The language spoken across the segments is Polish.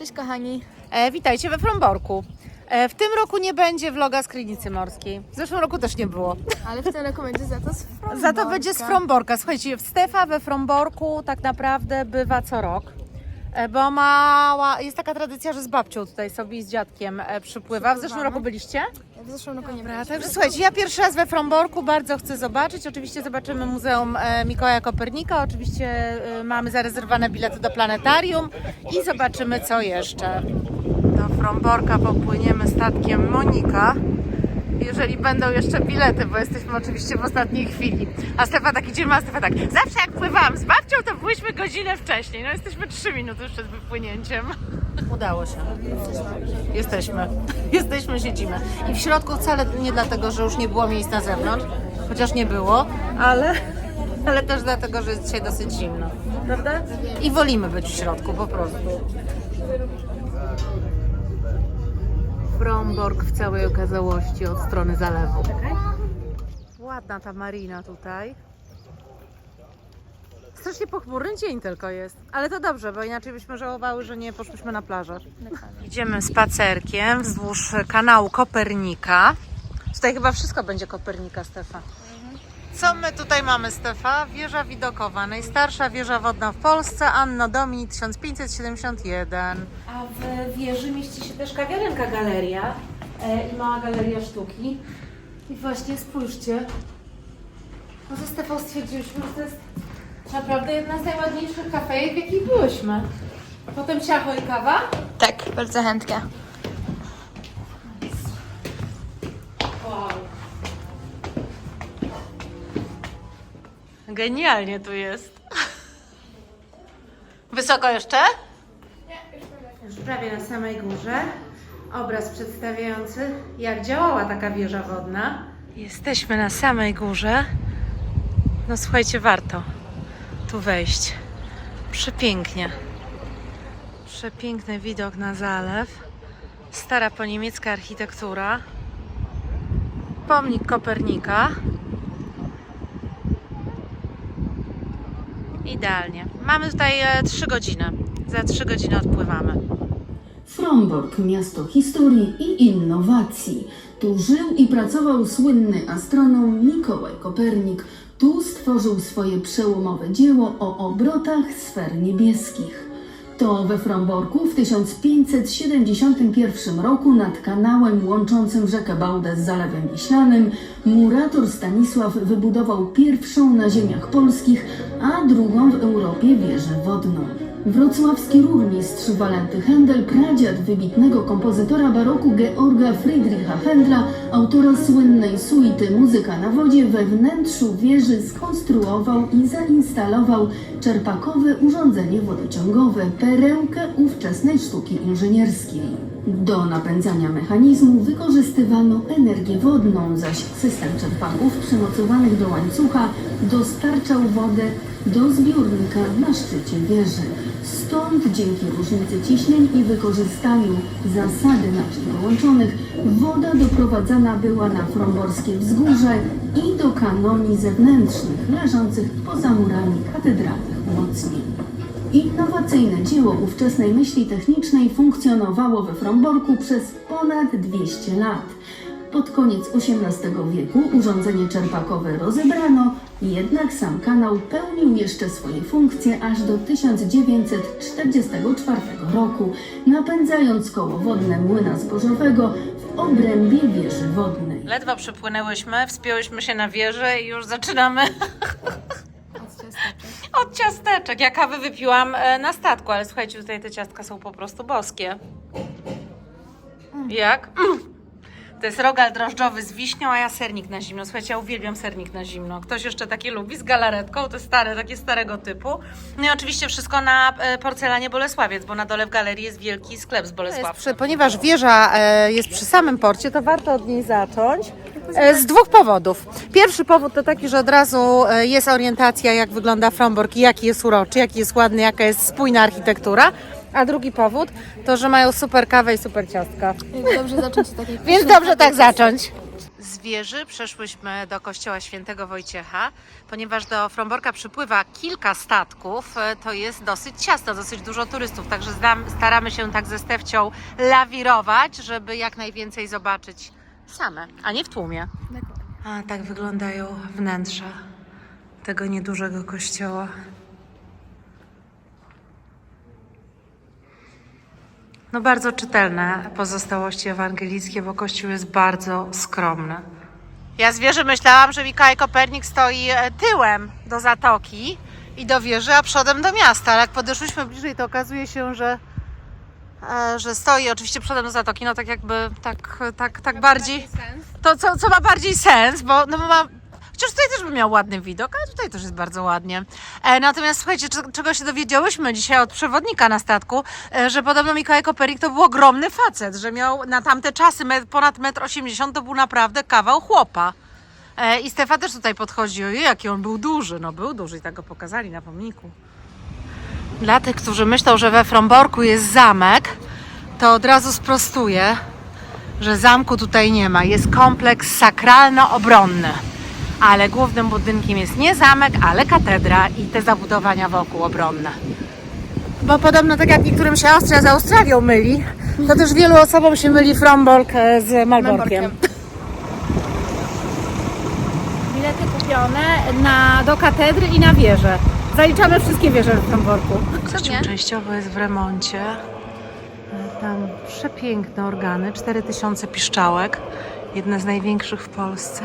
Cześć kochani. E, witajcie we Fromborku. E, w tym roku nie będzie vloga z Krynicy Morskiej. W zeszłym roku też nie było. Ale w tym roku będzie za to z Fromborka. Za to będzie z Fromborka. Słuchajcie, w Stefa we Fromborku tak naprawdę bywa co rok. E, bo mała, jest taka tradycja, że z babcią tutaj sobie i z dziadkiem e, przypływa. W zeszłym roku byliście? W zeszłym roku nie było. także słuchajcie, ja pierwszy raz we Fromborku bardzo chcę zobaczyć. Oczywiście zobaczymy Muzeum e, Mikołaja Kopernika. Oczywiście e, mamy zarezerwowane bilety do planetarium i zobaczymy co jeszcze. Do Fromborka popłyniemy statkiem Monika. Jeżeli będą jeszcze bilety, bo jesteśmy oczywiście w ostatniej chwili. A Stefa tak idziemy, a Stefa tak, zawsze jak pływałam z babcią, to byłyśmy godzinę wcześniej. No jesteśmy trzy minuty przed wypłynięciem. Udało się. Jesteśmy. Jesteśmy, siedzimy. I w środku wcale nie dlatego, że już nie było miejsc na zewnątrz, chociaż nie było, ale, ale też dlatego, że jest dzisiaj dosyć zimno. Prawda? I wolimy być w środku po prostu. Fromborg w całej okazałości od strony zalewu. Ładna ta marina tutaj. Strasznie pochmurny dzień tylko jest. Ale to dobrze, bo inaczej byśmy żałowały, że nie poszliśmy na plażę. Idziemy spacerkiem wzdłuż kanału Kopernika. Tutaj chyba wszystko będzie Kopernika, Stefa. Co my tutaj mamy, Stefa? Wieża widokowa, najstarsza wieża wodna w Polsce, Anno Domini 1571. A w wieży mieści się też kawiarenka galeria e, i mała galeria sztuki. I właśnie spójrzcie, no ze Stefą stwierdziliśmy, że to jest naprawdę jedna z najładniejszych kafejek, w jakich byłyśmy. Potem ciacho i kawa. Tak, bardzo chętnie. Wow. Genialnie tu jest. Wysoko jeszcze? Już prawie na samej górze. Obraz przedstawiający, jak działała taka wieża wodna. Jesteśmy na samej górze. No słuchajcie, warto tu wejść. Przepięknie. Przepiękny widok na zalew. Stara poniemiecka architektura. Pomnik Kopernika. Idealnie. Mamy tutaj 3 godziny. Za 3 godziny odpływamy. Frombork, miasto historii i innowacji. Tu żył i pracował słynny astronom Mikołaj Kopernik. Tu stworzył swoje przełomowe dzieło o obrotach sfer niebieskich. To we Fromborku w 1571 roku nad kanałem łączącym rzekę Bałdę z Zalewem Wiślanym murator Stanisław wybudował pierwszą na ziemiach polskich, a drugą w Europie wieżę wodną. Wrocławski rurmistrz Walenty Händel, pradziad wybitnego kompozytora baroku Georga Friedricha Händla, autora słynnej suity Muzyka na wodzie, we wnętrzu wieży skonstruował i zainstalował czerpakowe urządzenie wodociągowe, perełkę ówczesnej sztuki inżynierskiej. Do napędzania mechanizmu wykorzystywano energię wodną, zaś system czerpaków przymocowanych do łańcucha dostarczał wodę do zbiornika na szczycie wieży. Stąd dzięki różnicy ciśnień i wykorzystaniu zasady naczyń połączonych woda doprowadzana była na fromborskie wzgórze i do kanoni zewnętrznych leżących poza murami katedralnych umocnień. Innowacyjne dzieło ówczesnej myśli technicznej funkcjonowało we Fromborku przez ponad 200 lat. Pod koniec XVIII wieku urządzenie czerpakowe rozebrano, jednak sam kanał pełnił jeszcze swoje funkcje aż do 1944 roku, napędzając koło wodne młyna zbożowego w obrębie wieży wodnej. Ledwo przypłynęłyśmy, wspięłyśmy się na wieżę i już zaczynamy od ciasteczek. Ja kawy wypiłam e, na statku, ale słuchajcie, tutaj te ciastka są po prostu boskie. Jak? Mm. To jest rogal drożdżowy z wiśnią, a ja sernik na zimno. Słuchajcie, ja uwielbiam sernik na zimno. Ktoś jeszcze taki lubi z galaretką, to stare, takie starego typu. No i oczywiście wszystko na e, porcelanie Bolesławiec, bo na dole w galerii jest wielki sklep z Bolesławca. Ponieważ wieża e, jest przy samym porcie, to warto od niej zacząć. E, Z dwóch powodów. Pierwszy powód to taki, że od razu e, jest orientacja, jak wygląda Frombork i jaki jest uroczy, jaki jest ładny, jaka jest spójna architektura. A drugi powód to, że mają super kawę i super ciastka. Więc dobrze zacząć od takiej Więc dobrze tak zacząć. Z wieży przeszłyśmy do kościoła świętego Wojciecha, ponieważ do Fromborka przypływa kilka statków, e, to jest dosyć ciasno, dosyć dużo turystów, także staramy się tak ze Stefcią lawirować, żeby jak najwięcej zobaczyć same, a nie w tłumie. A tak wyglądają wnętrza tego niedużego kościoła. No bardzo czytelne pozostałości ewangelickie, bo kościół jest bardzo skromny. Ja z wieży myślałam, że Mikołaj Kopernik stoi e, tyłem do zatoki i do wieży, a przodem do miasta, ale jak podeszłyśmy bliżej, to okazuje się, że, że stoi oczywiście przodem do zatoki, no tak jakby tak, tak, tak bardziej to, co, co ma bardziej sens, bo, no bo ma. Chociaż tutaj też by miał ładny widok, ale tutaj też jest bardzo ładnie. E, natomiast słuchajcie, czego się dowiedziałyśmy dzisiaj od przewodnika na statku, e, że podobno Mikołaj Kopernik to był ogromny facet, że miał na tamte czasy met, ponad 1,80 m, to był naprawdę kawał chłopa. E, I Stefa też tutaj podchodzi, ojej, jaki on był duży. No był duży i tak go pokazali na pomniku. Dla tych, którzy myślą, że we Fromborku jest zamek, to od razu sprostuję że zamku tutaj nie ma. Jest kompleks sakralno-obronny. Ale głównym budynkiem jest nie zamek, ale katedra i te zabudowania wokół obronne. Bo podobno tak jak niektórym się Austria z Australią myli, to też wielu osobom się myli Frombork e, z Malborkiem. Bilety kupione na, do katedry i na wieżę. Zaliczamy wszystkie wieże w Fromborku. Kościół częściowo jest w remoncie. Tam przepiękne organy, 4000 piszczałek, jedne z największych w Polsce.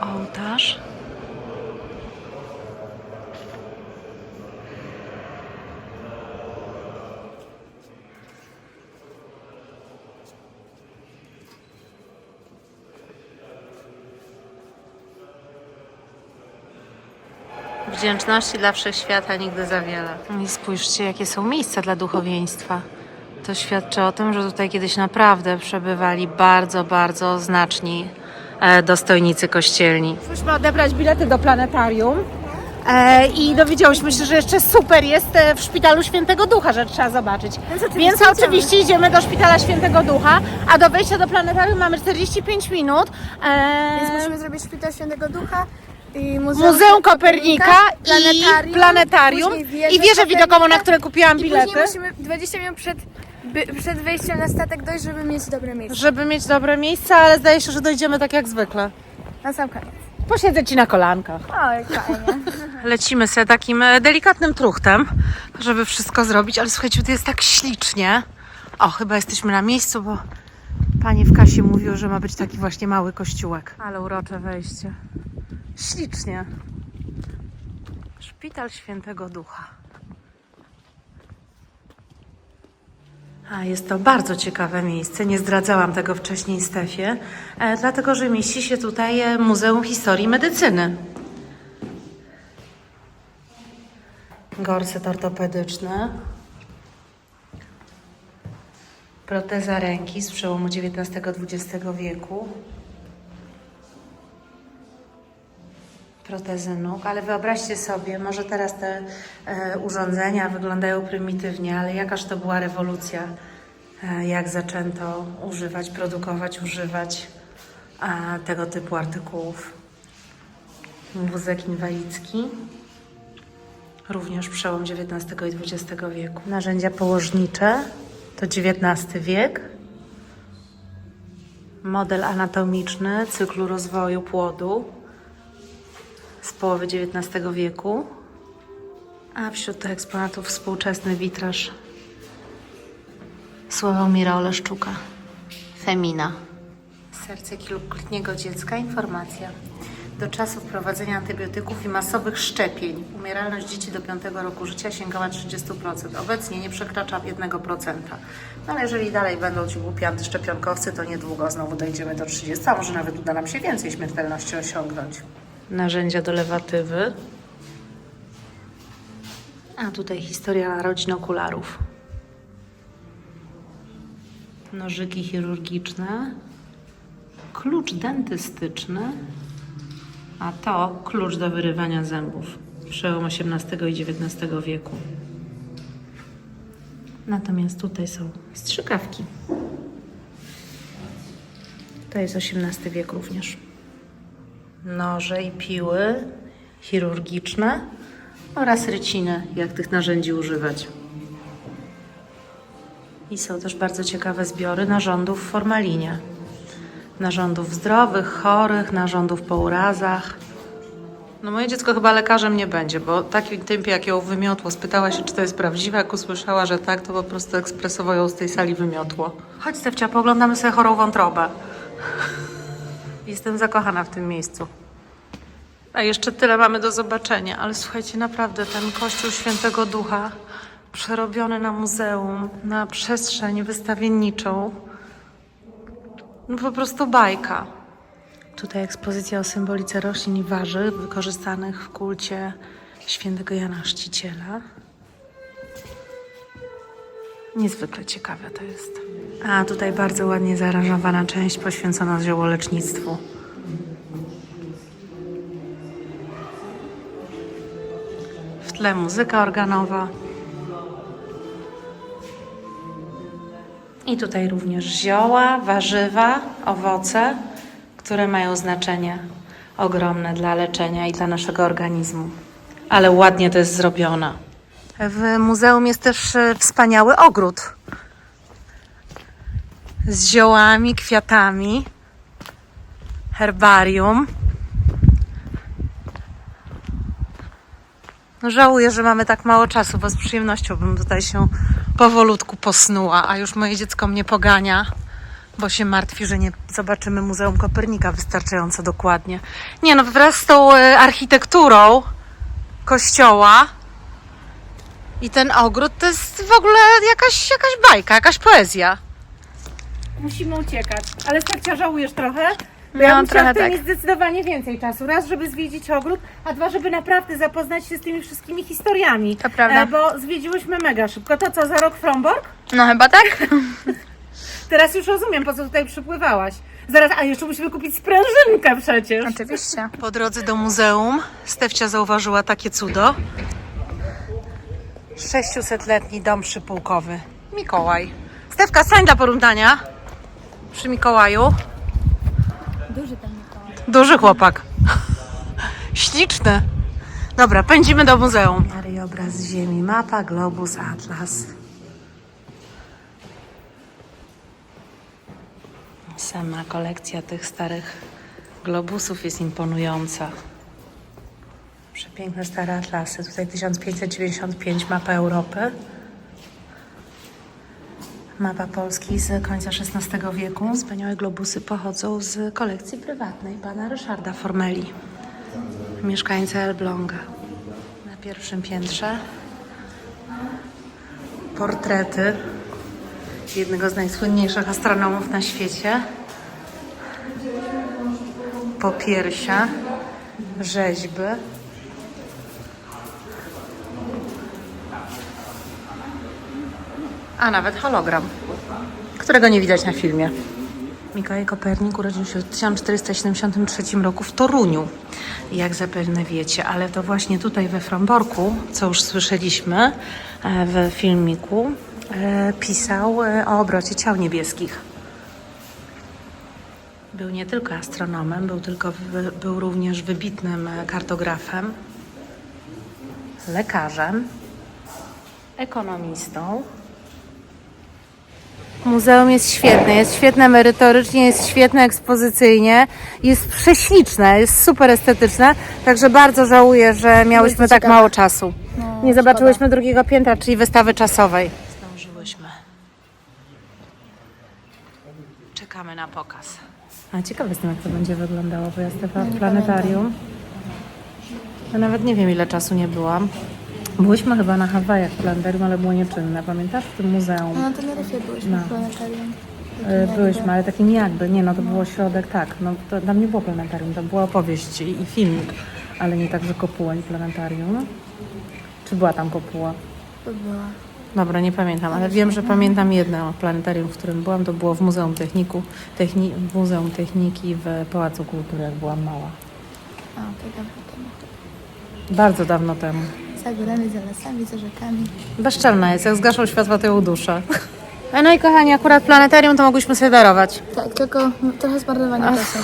Ołtarz. Wdzięczności dla wszechświata nigdy za wiele. I spójrzcie, jakie są miejsca dla duchowieństwa. To świadczy o tym, że tutaj kiedyś naprawdę przebywali bardzo, bardzo znaczni e, dostojnicy kościelni. Musimy odebrać bilety do planetarium. E, I dowiedziałyśmy się, że jeszcze super jest e, w Szpitalu Świętego Ducha, że trzeba zobaczyć. Więc oczywiście Więc idziemy. oczywiście idziemy do Szpitala Świętego Ducha, a do wejścia do planetarium mamy 45 minut. Więc musimy zrobić Szpital Świętego Ducha i Muzeum, Muzeum Kopernika planetarium, i planetarium później i wieżę widokową, na której kupiłam I bilety, później musimy 20 minut przed, by, przed wejściem na statek dojść, żeby mieć dobre miejsce. żeby mieć dobre miejsce, ale zdaje się, że dojdziemy tak jak zwykle. Na sam koniec. Posiedzę Ci na kolankach. O, jak fajnie. Lecimy sobie takim e, delikatnym truchtem, żeby wszystko zrobić, ale słuchajcie, tu jest tak ślicznie. O, chyba jesteśmy na miejscu, bo pani w kasie mówił, że ma być taki właśnie mały kościółek. Ale urocze wejście. Ślicznie. Szpital Świętego Ducha. A jest to bardzo ciekawe miejsce. Nie zdradzałam tego wcześniej Stefie, e, dlatego że mieści się tutaj e, Muzeum Historii Medycyny. Gorset ortopedyczny. Proteza ręki z przełomu XIX-XX wieku. Protezy nóg, ale wyobraźcie sobie, może teraz te e, urządzenia wyglądają prymitywnie, ale jakaż to była rewolucja, e, jak zaczęto używać, produkować, używać tego typu artykułów. Wózek inwalidzki również przełom XIX i XX wieku. Narzędzia położnicze to XIX wiek. Model anatomiczny cyklu rozwoju płodu z połowy XIX wieku. A wśród tych eksponatów współczesny witraż Sławomira Oleszczuka. Femina. Serce kilkuletniego dziecka. Informacja. Do czasu wprowadzenia antybiotyków i masowych szczepień umieralność dzieci do 5 roku życia sięgała 30%. Obecnie nie przekracza 1%. No ale jeżeli dalej będą ci głupi antyszczepionkowcy, to niedługo znowu dojdziemy do 30, a może nawet uda nam się więcej śmiertelności osiągnąć. Narzędzia do lewatywy. A tutaj historia narodzin okularów. Nożyki chirurgiczne. Klucz dentystyczny. A to klucz do wyrywania zębów. Przełom XVIII i XIX wieku. Natomiast tutaj są strzykawki. To jest XVIII wiek również. Noże i piły chirurgiczne oraz ryciny, jak tych narzędzi używać. I są też bardzo ciekawe zbiory narządów w formalinie. Narządów zdrowych, chorych, narządów po urazach. No moje dziecko chyba lekarzem nie będzie, bo takim tempie jak ją wymiotło, spytała się, czy to jest prawdziwe, jak usłyszała, że tak, to po prostu ekspresowo ją z tej sali wymiotło. Chodź Stefcia, pooglądamy sobie chorą wątrobę. Jestem zakochana w tym miejscu. A jeszcze tyle mamy do zobaczenia, ale słuchajcie, naprawdę ten kościół Świętego Ducha przerobiony na muzeum, na przestrzeń wystawienniczą. No po prostu bajka. Tutaj ekspozycja o symbolice roślin i warzyw wykorzystanych w kulcie świętego Jana Chrzciciela. Niezwykle ciekawe to jest. A tutaj bardzo ładnie zaaranżowana część poświęcona ziołolecznictwu. W tle muzyka organowa. I tutaj również zioła, warzywa, owoce, które mają znaczenie ogromne dla leczenia i dla naszego organizmu. Ale ładnie to jest zrobione. W muzeum jest też e, wspaniały ogród z ziołami, kwiatami, herbarium. No żałuję, że mamy tak mało czasu, bo z przyjemnością bym tutaj się powolutku posnuła, a już moje dziecko mnie pogania, bo się martwi, że nie zobaczymy Muzeum Kopernika wystarczająco dokładnie. Nie no, wraz z tą e, architekturą kościoła i ten ogród to jest w ogóle jakaś, jakaś bajka, jakaś poezja. Musimy uciekać. Ale Stefcia, żałujesz trochę? Bo No, ja bym trochę chciała w tym tak. mieć zdecydowanie więcej czasu. Raz, żeby zwiedzić ogród, a dwa, żeby naprawdę zapoznać się z tymi wszystkimi historiami. To prawda. E, bo zwiedziłyśmy mega szybko. To co, za rok Fromborg? No chyba tak? Teraz już rozumiem, po co tutaj przypływałaś. Zaraz, a jeszcze musimy kupić sprężynkę przecież. Oczywiście. Po drodze do muzeum Stefcia zauważyła takie cudo. 600-letni dom przypułkowy. Mikołaj. Stefka, stań dla porównania. Przy Mikołaju. Duży ten Mikołaj. Duży chłopak. Śliczny. Dobra, pędzimy do muzeum. Obraz z Ziemi, mapa, globus, atlas. Sama kolekcja tych starych globusów jest imponująca. Przepiękne stare atlasy. Tutaj 1595 mapa Europy. Mapa Polski z końca XVI wieku. Wspaniałe globusy pochodzą z kolekcji prywatnej pana Ryszarda Formeli, mieszkańca Elbląga. Na pierwszym piętrze portrety jednego z najsłynniejszych astronomów na świecie. Popiersia, rzeźby. A nawet hologram, którego nie widać na filmie. Mikołaj Kopernik urodził się w 1473 roku w Toruniu, jak zapewne wiecie, ale to właśnie tutaj we Fromborku, co już słyszeliśmy e, w filmiku, e, pisał e, o obrocie ciał niebieskich. Był nie tylko astronomem, był, tylko, był również wybitnym kartografem, lekarzem, ekonomistą. Muzeum jest świetne, jest świetne merytorycznie, jest świetne ekspozycyjnie, jest prześliczne, jest super estetyczne, także bardzo żałuję, że miałyśmy tak ciekawe. mało czasu. No, Nie zobaczyłyśmy drugiego piętra, czyli wystawy czasowej. Zdążyłyśmy. Czekamy na pokaz. A ciekawe jestem, jak to będzie wyglądało, bo ja jestem w planetarium. Ja nawet nie wiem, ile czasu nie byłam. Byłyśmy chyba na Hawajach w planetarium, ale było nieczynne. Pamiętasz? W tym muzeum. No na Teneryfie byłyśmy No. w planetarium. Y, Byłyśmy, ale takim jakby, nie no, to było środek, tak, no to tam nie było planetarium, to była opowieść i, i filmik, ale nie tak, że kopuła i planetarium. Czy była tam kopuła? To była. Dobra, nie pamiętam, ale wiem, że pamiętam jedno planetarium, w którym byłam, to było w Muzeum Techniku, techni, w Muzeum Techniki w Pałacu Kultury, jak byłam mała. A, to dawno temu. Bardzo dawno temu. Za górami, za lasami, za rzekami. Bezczelna jest, jak zgaszą światła, to ją duszę. No i kochani, akurat planetarium to mogłyśmy sobie darować. Tak, tylko trochę zmarnowania czasu.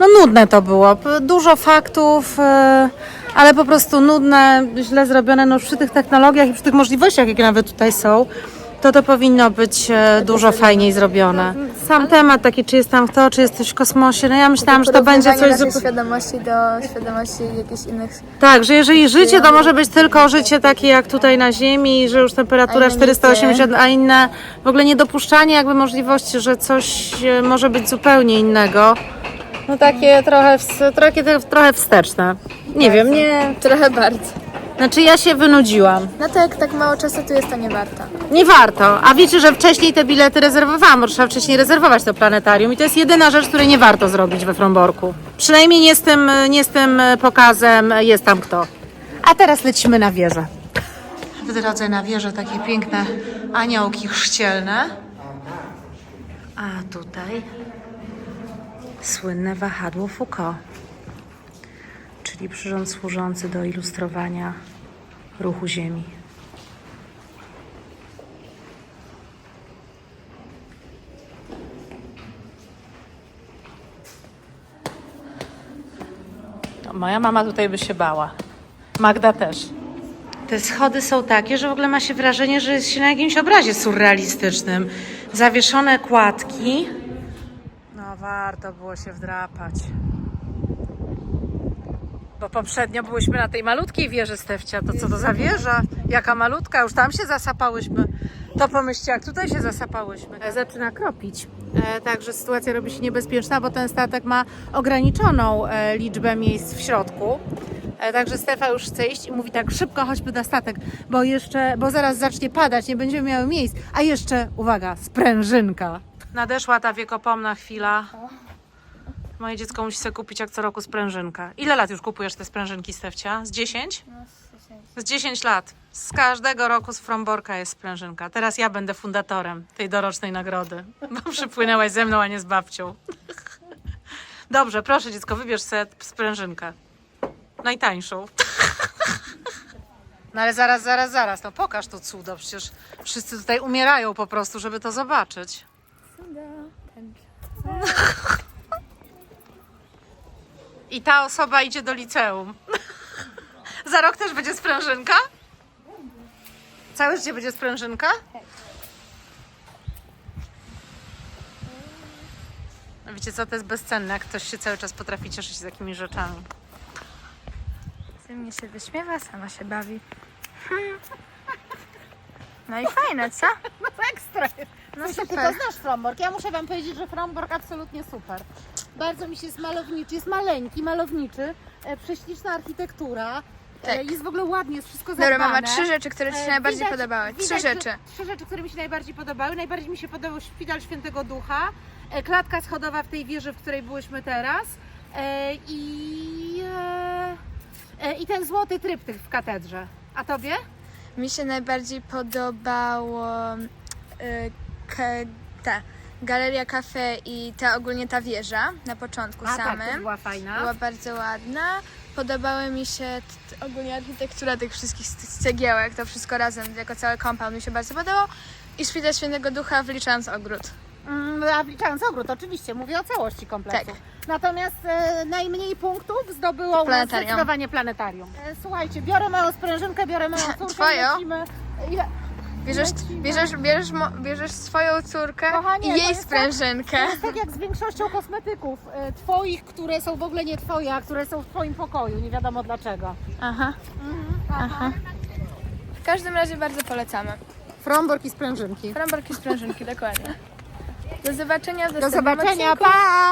No nudne to było. Dużo faktów, e, ale po prostu nudne, źle zrobione. No przy tych technologiach i przy tych możliwościach, jakie nawet tutaj są, to to powinno być e, dużo fajniej zrobione. Sam temat taki, czy jest tam kto, czy jest coś w kosmosie, no ja myślałam, że to będzie coś naszej zupełnie... świadomości do świadomości jakichś innych... Tak, że jeżeli życie, to może być tylko życie takie jak tutaj na Ziemi, że już temperatura A inne 480, a inne w ogóle niedopuszczanie jakby możliwości, że coś e, może być zupełnie innego. No takie trochę, trochę, trochę wsteczne. Nie wiem, nie... Trochę bardzo. Znaczy ja się wynudziłam. No to jak tak mało czasu tu jest, to nie warto. Nie warto. A wiecie, że wcześniej te bilety rezerwowałam, bo trzeba wcześniej rezerwować to planetarium i to jest jedyna rzecz, której nie warto zrobić we Fromborku. Przynajmniej nie z tym, nie z tym pokazem jest tam kto. A teraz lecimy na wieżę. W drodze na wieżę takie piękne aniołki chrzcielne. A tutaj słynne wahadło Foucault, czyli przyrząd służący do ilustrowania ruchu Ziemi. No, moja mama tutaj by się bała. Magda też. Te schody są takie, że w ogóle ma się wrażenie, że jest się na jakimś obrazie surrealistycznym. Zawieszone kładki. No warto było się wdrapać. Bo poprzednio byłyśmy na tej malutkiej wieży Stefcia. To co to za wieża? Jaka malutka? Już tam się zasapałyśmy. To pomyślcie, jak tutaj się zasapałyśmy. E, Zaczyna kropić. E, także sytuacja robi się niebezpieczna, bo ten statek ma ograniczoną e, liczbę miejsc w środku. E, Także Stefa już chce iść i mówi tak, szybko chodźmy na statek, bo jeszcze, bo zaraz zacznie padać, nie będziemy miały miejsc. A jeszcze, uwaga, sprężynka. Nadeszła ta wiekopomna chwila. Moje dziecko musi sobie kupić jak co roku sprężynkę. Ile lat już kupujesz te sprężynki, Stefcia? Z 10? Z 10 lat. Z każdego roku z Fromborka jest sprężynka. Teraz ja będę fundatorem tej dorocznej nagrody, bo przypłynęłaś ze mną, a nie z babcią. Dobrze, proszę dziecko, wybierz sobie sprężynkę. Najtańszą. No ale zaraz, zaraz, zaraz, no pokaż to cudo, przecież wszyscy tutaj umierają po prostu, żeby to zobaczyć. I ta osoba idzie do liceum. Za rok też będzie sprężynka? Całe życie będzie sprężynka? No Wiecie co, to jest bezcenne, jak ktoś się cały czas potrafi cieszyć takimi rzeczami. Ze mnie się wyśmiewa, sama się bawi. No i fajne, co? No ekstra. No Ty to super. znasz Fromborg. Ja muszę Wam powiedzieć, że Fromborg absolutnie super. Bardzo mi się jest malowniczy, jest maleńki, malowniczy, e, prześliczna architektura. E, Tak. jest w ogóle ładnie, jest wszystko zadbane. Dobra, mama, trzy rzeczy, które Ci się E, najbardziej widać- podobały. Trzy widać, rzeczy. Trzy rzeczy, które mi się najbardziej podobały. Najbardziej mi się podobał szpital Świętego Ducha, e, klatka schodowa w tej wieży, w której byłyśmy teraz e, i, e, e, i ten złoty tryptyk w katedrze. A Tobie? Mi się najbardziej podobało y, ta galeria kafe i ta ogólnie ta wieża na początku A tak, samym. to była fajna. Była bardzo ładna. Podobały mi się ogólnie architektura tych wszystkich cegiełek, to wszystko razem, jako cały compound mi się bardzo podobał. I szpital Świętego Ducha wliczając ogród. Mm, a wliczając ogród, oczywiście, mówię o całości kompletu. Tak. Natomiast e, najmniej punktów zdobyło Planetarium. zdecydowanie planetarium. E, słuchajcie, biorę moją sprężynkę, biorę moją córkę. Twoją? Lecimy. Ile? Bierzesz, bierzesz, bierzesz, mo, bierzesz swoją córkę Kochanie, i to jej jest sprężynkę. To jest tak jak z większością kosmetyków. E, twoich, które są w ogóle nie twoje, a które są w twoim pokoju. Nie wiadomo dlaczego. Aha. Aha. W każdym razie bardzo polecamy. Frombork i sprężynki. Framborki sprężynki, dokładnie. Do zobaczenia w Do następnym zobaczenia, odcinku. pa!